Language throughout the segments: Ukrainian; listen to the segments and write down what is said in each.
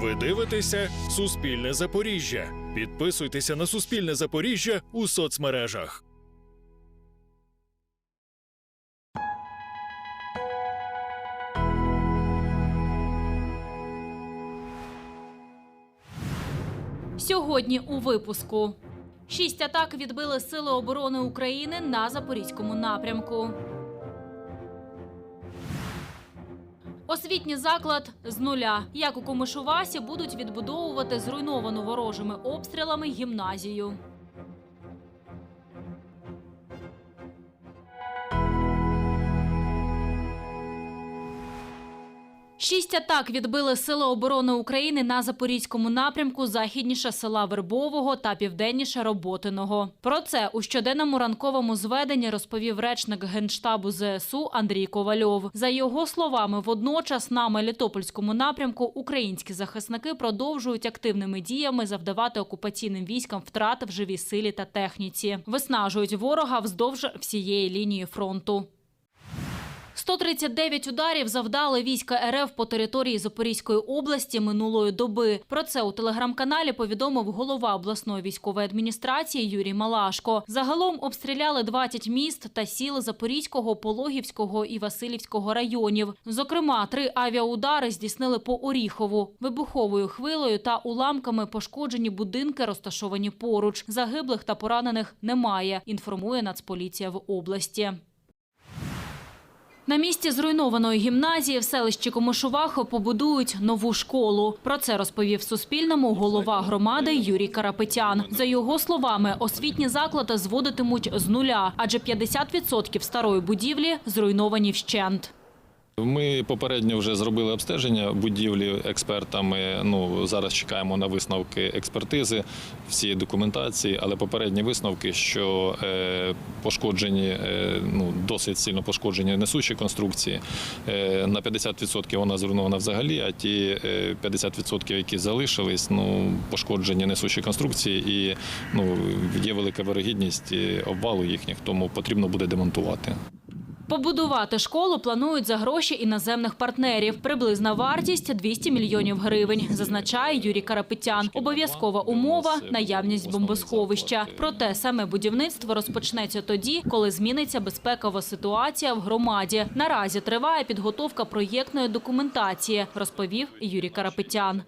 Ви дивитеся Суспільне Запоріжжя. Підписуйтеся на Суспільне Запоріжжя у соцмережах. Сьогодні у випуску шість атак відбили Сили оборони України на запорізькому напрямку. Освітній заклад з нуля. Як у Комишувасі будуть відбудовувати зруйновану ворожими обстрілами гімназію. Шість атак відбили Сили оборони України на запорізькому напрямку західніше села Вербового та південніше Роботиного. Про це у щоденному ранковому зведенні розповів речник генштабу ЗСУ Андрій Ковальов. За його словами, водночас на Мелітопольському напрямку українські захисники продовжують активними діями завдавати окупаційним військам втрат в живій силі та техніці, виснажують ворога вздовж всієї лінії фронту. 139 ударів завдали війська РФ по території Запорізької області минулої доби. Про це у телеграм-каналі повідомив голова обласної військової адміністрації Юрій Малашко. Загалом обстріляли 20 міст та сіл Запорізького, Пологівського і Васильівського районів. Зокрема, три авіаудари здійснили по Оріхову. Вибуховою хвилою та уламками пошкоджені будинки, розташовані поруч. Загиблих та поранених немає. Інформує Нацполіція в області. На місці зруйнованої гімназії в селищі Комишувахо побудують нову школу. Про це розповів Суспільному голова громади Юрій Карапетян. За його словами, освітні заклади зводитимуть з нуля, адже 50% старої будівлі зруйновані вщент. Ми попередньо вже зробили обстеження будівлі експертами. Ну зараз чекаємо на висновки експертизи всієї документації, але попередні висновки, що е, пошкоджені, е, ну досить сильно пошкоджені несучі конструкції. Е, на 50% вона зруйнована взагалі, а ті е, 50%, які залишились, ну пошкоджені несучі конструкції, і ну є велика вирогідність обвалу їхніх, тому потрібно буде демонтувати. Побудувати школу планують за гроші іноземних партнерів. Приблизна вартість 200 мільйонів гривень, зазначає Юрій Карапетян. Обов'язкова умова – наявність бомбосховища. Проте саме будівництво розпочнеться тоді, коли зміниться безпекова ситуація в громаді. Наразі триває підготовка проєктної документації, розповів Юрій Карапетян.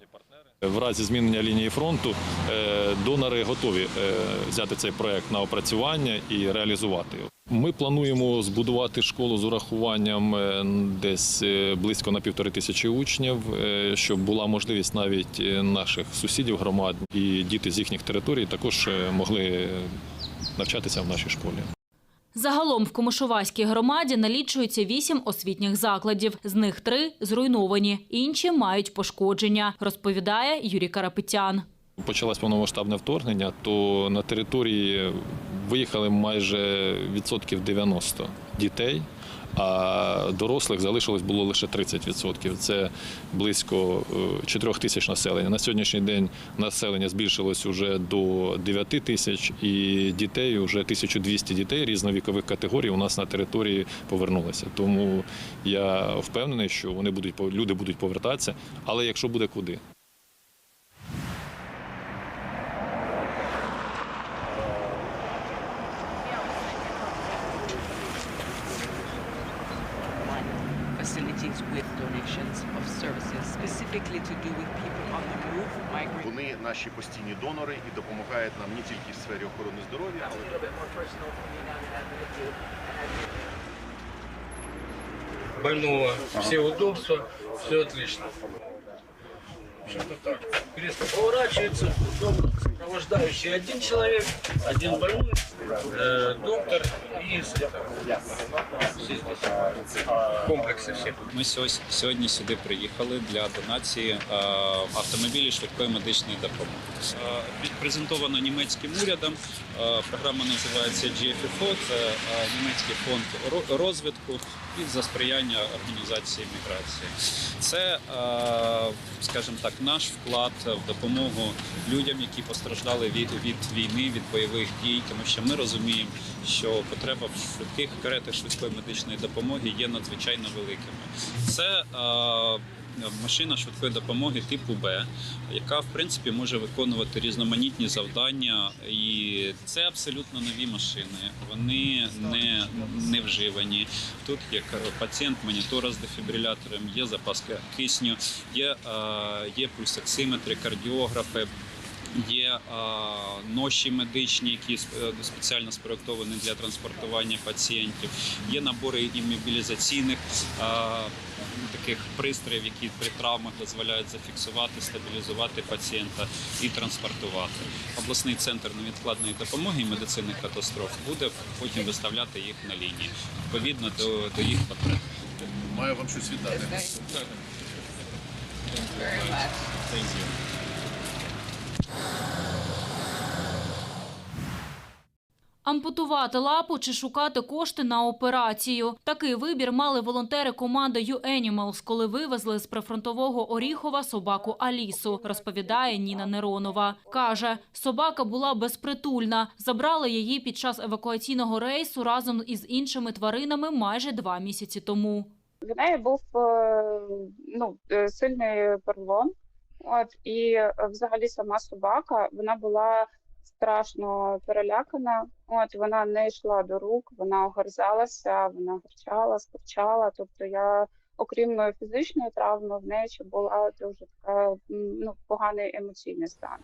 В разі змінення лінії фронту е, донори готові е, взяти цей проект на опрацювання і реалізувати його. Ми плануємо збудувати школу з урахуванням е, десь е, близько на півтори тисячі учнів, е, щоб була можливість навіть наших сусідів громад і діти з їхніх територій також могли навчатися в нашій школі. Загалом в Комишувацькій громаді налічується вісім освітніх закладів. З них три зруйновані, інші мають пошкодження, розповідає Юрій Карапетян. Почалось повномасштабне вторгнення, то на території виїхали майже відсотків 90 дітей, а дорослих залишилось було лише 30%. Це близько 4 тисяч населення. На сьогоднішній день населення збільшилось уже до 9 тисяч, і дітей вже 1200 дітей різновікових категорій у нас на території повернулося. Тому я впевнений, що вони будуть люди будуть повертатися, але якщо буде куди. Наші постійні донори і допомагають нам не тільки в сфері охорони здоров'я, але больного, все удобства, все отлично. Что-то так. Поворачивается, сопровождающий один человек, один больной, э, доктор и все здесь. В комплексе все. Ми сьо- сьогодні сюди приїхали для донації е, автомобілів швидкої медичної допомоги. Е, Презентовано німецьким урядом. Е, Програма називається GFFO, це е, німецький фонд ро- розвитку і за сприяння організації міграції. Це, е, скажімо так, наш вклад в допомогу людям, які постраждали від, від війни, від бойових дій, тому що ми розуміємо, що потреба в швидких каретах швидкої медичної допомоги є надзвичайно великими. Це е, машина швидкої допомоги типу Б, яка в принципі може виконувати різноманітні завдання. І це абсолютно нові машини. Вони не, не вживані. Тут є пацієнт монітора з дефібрилятором, є запас кисню, є, е, є пульсоксиметри, кардіографи. Є ноші медичні, які е, спеціально спроектовані для транспортування пацієнтів. Є набори іммобілізаційних а, таких пристроїв, які при травмах дозволяють зафіксувати, стабілізувати пацієнта і транспортувати. Обласний центр невідкладної допомоги і медицини катастроф буде потім виставляти їх на лінії відповідно до, до їх потреб. Маю вам щось віддати. Ампутувати лапу чи шукати кошти на операцію. Такий вибір мали волонтери команди «YouAnimals», коли вивезли з прифронтового Оріхова собаку Алісу, розповідає Ніна Неронова. Каже, собака була безпритульна. Забрали її під час евакуаційного рейсу разом із іншими тваринами майже два місяці тому. В неї був е, ну, е, сильний перелом. От, і е, взагалі сама собака вона була страшно перелякана. От вона не йшла до рук, вона огорзалася, вона гарчала, скорчала. Тобто я, окрім е, фізичної травми, в неї ще була дуже така ну, поганий емоційний стан.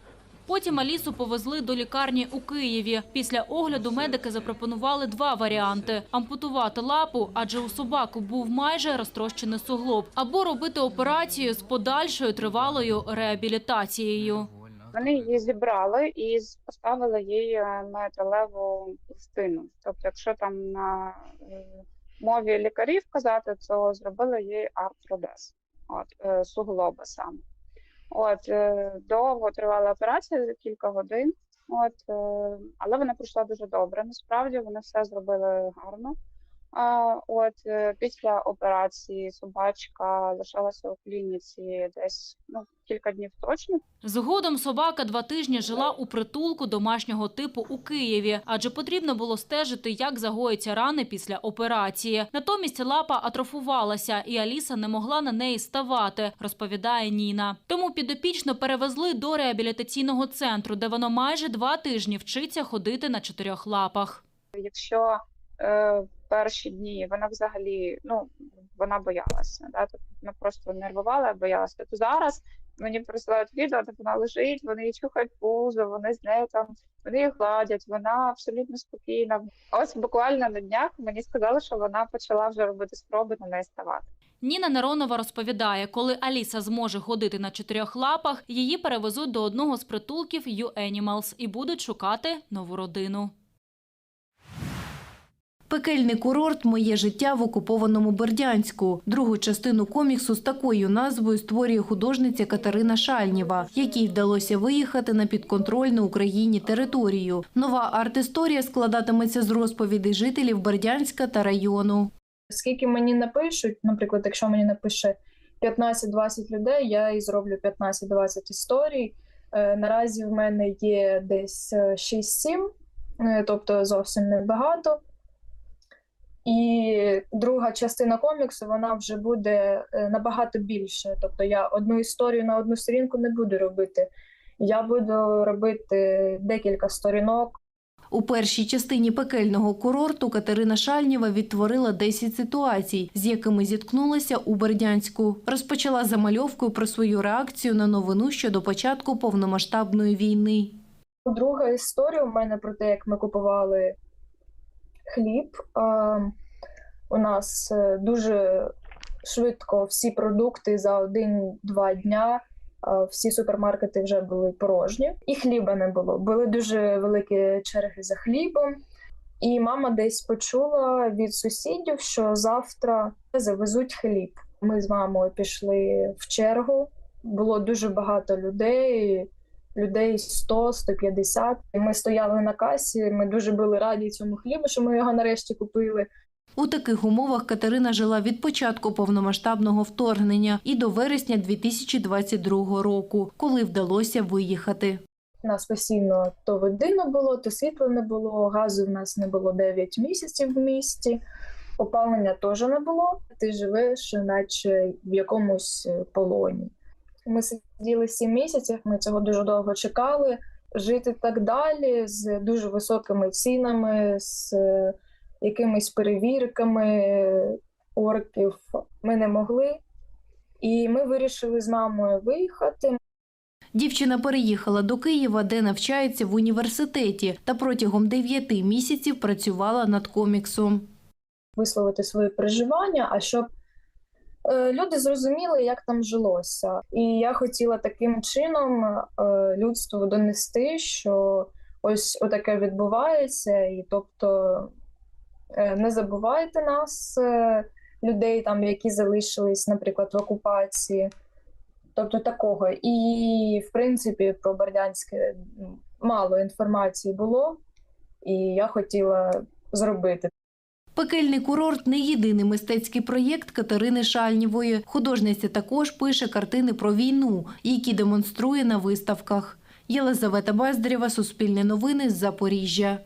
Потім Алісу повезли до лікарні у Києві. Після огляду медики запропонували два варіанти: ампутувати лапу, адже у собаку був майже розтрощений суглоб, або робити операцію з подальшою тривалою реабілітацією. Вони її зібрали і поставили їй е, металеву пластину. Тобто, якщо там на е, мові лікарів казати, то зробили їй артродез, от е, суглоба саме. От е, довго тривала операція за кілька годин. От, е, але вона пройшла дуже добре. Насправді вони все зробили гарно. А, от е, після операції собачка лишалася у клініці десь ну кілька днів точно. Згодом собака два тижні жила у притулку домашнього типу у Києві, адже потрібно було стежити, як загоїться рани після операції. Натомість лапа атрофувалася, і Аліса не могла на неї ставати, розповідає Ніна. Тому підопічно перевезли до реабілітаційного центру, де воно майже два тижні вчиться ходити на чотирьох лапах. Якщо е, перші дні вона взагалі ну вона боялася, да, тобто вона просто нервувала, боялася. То зараз мені присилають відео, де вона лежить, вони їй чухають пузо, вони з нею там вони її гладять, вона абсолютно спокійна. Ось буквально на днях мені сказали, що вона почала вже робити спроби на неї ставати. Ніна Неронова розповідає, коли Аліса зможе ходити на чотирьох лапах, її перевезуть до одного з притулків «YouAnimals» і будуть шукати нову родину. Пекельний курорт Моє життя в окупованому Бердянську. Другу частину коміксу з такою назвою створює художниця Катерина Шальніва, якій вдалося виїхати на підконтрольну Україні територію. Нова арт-історія складатиметься з розповідей жителів Бердянська та району. Скільки мені напишуть, наприклад, якщо мені напише 15-20 людей, я і зроблю 15-20 історій. Е, Наразі в мене є десь е, 6-7, е, тобто зовсім небагато. І друга частина коміксу вона вже буде е, набагато більше. Тобто я одну історію на одну сторінку не буду робити. Я буду робити декілька сторінок. У першій частині пекельного курорту Катерина Шальніва відтворила 10 ситуацій, з якими зіткнулася у Бердянську. Розпочала замальовкою про свою реакцію на новину щодо початку повномасштабної війни. Друга історія у мене про те, як ми купували хліб. У нас е, дуже швидко всі продукти за один-два дня. Всі супермаркети вже були порожні, і хліба не було. Були дуже великі черги за хлібом. І мама десь почула від сусідів, що завтра завезуть хліб. Ми з мамою пішли в чергу. Було дуже багато людей людей 100-150. Ми стояли на касі. Ми дуже були раді цьому хлібу, що ми його нарешті купили. У таких умовах Катерина жила від початку повномасштабного вторгнення і до вересня 2022 року, коли вдалося виїхати. У нас постійно то води не було, то світла не було, газу в нас не було 9 місяців в місті. Опалення теж не було. Ти живеш, наче в якомусь полоні. Ми сиділи сім місяців, ми цього дуже довго чекали. Жити так далі з дуже високими цінами, з е, якимись перевірками орків ми не могли. І ми вирішили з мамою виїхати. Дівчина переїхала до Києва, де навчається в університеті, та протягом дев'яти місяців працювала над коміксом. висловити свої переживання, а щоб люди зрозуміли, як там жилося. І я хотіла таким чином е, людству донести, що ось отаке відбувається, і тобто е, не забувайте нас, е, людей, там, які залишились, наприклад, в окупації. Тобто такого. І, в принципі, про Бердянське мало інформації було, і я хотіла зробити Пекельний курорт не єдиний мистецький проєкт Катерини Шальнєвої. Художниця також пише картини про війну, які демонструє на виставках. Єлизавета Баздарєва, Суспільне новини з Запоріжжя.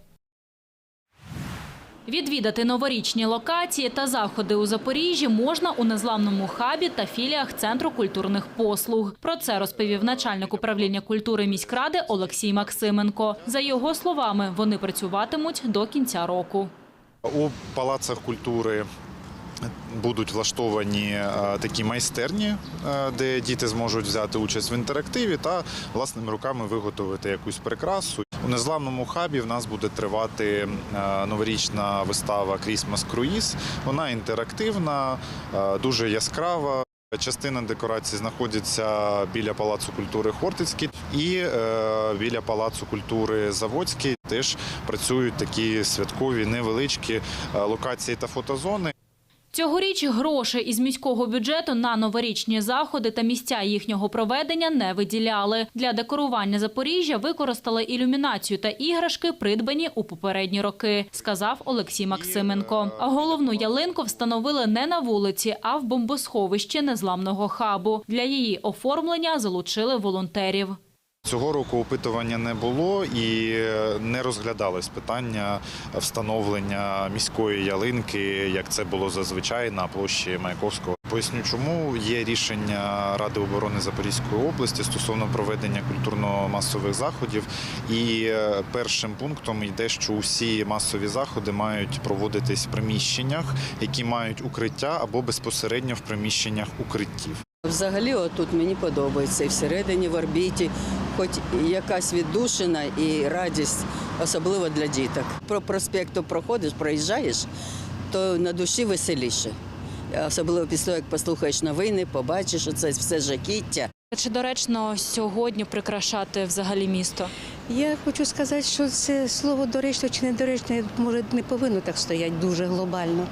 Відвідати новорічні локації та заходи у Запоріжжі можна у незламному хабі та філіях Центру культурних послуг. Про це розповів начальник управління культури міськради Олексій Максименко. За його словами, вони працюватимуть до кінця року. У палацах культури будуть влаштовані е, такі майстерні, е, де діти зможуть взяти участь в інтерактиві та власними руками виготовити якусь прикрасу. У незламному хабі в нас буде тривати е, новорічна вистава Крісмас Круїз. Вона інтерактивна, дуже яскрава. Частина декорацій знаходиться біля Палацу культури Хортицький і е, біля Палацу культури Заводський. Теж працюють такі святкові невеличкі е, локації та фотозони. Цьогоріч грошей із міського бюджету на новорічні заходи та місця їхнього проведення не виділяли. Для декорування Запоріжжя використали ілюмінацію та іграшки, придбані у попередні роки, сказав Олексій Максименко. А головну ялинку встановили не на вулиці, а в бомбосховищі незламного хабу. Для її оформлення залучили волонтерів. Цього року опитування не було і не розглядалось питання встановлення міської ялинки, як це було зазвичай на площі Маяковського. Поясню, чому є рішення Ради оборони Запорізької області стосовно проведення культурно-масових заходів. І е, першим пунктом йде, що усі масові заходи мають проводитись в приміщеннях, які мають укриття або безпосередньо в приміщеннях укриттів. Взагалі, отут мені подобається і всередині в орбіті, хоч якась віддушина і радість, особливо для діток. Про проспекту проходиш, проїжджаєш, то на душі веселіше. Особливо після того, як послухаєш новини, побачиш оце все жакіття. Чи доречно сьогодні прикрашати взагалі місто? Я хочу сказати, що це слово доречно чи недоречно, може, не повинно так стояти дуже глобально.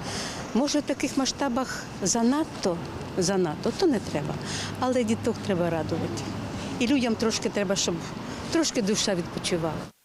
Може, в таких масштабах занадто, занадто, то не треба. Але діток треба радувати. І людям трошки треба, щоб трошки душа відпочивала.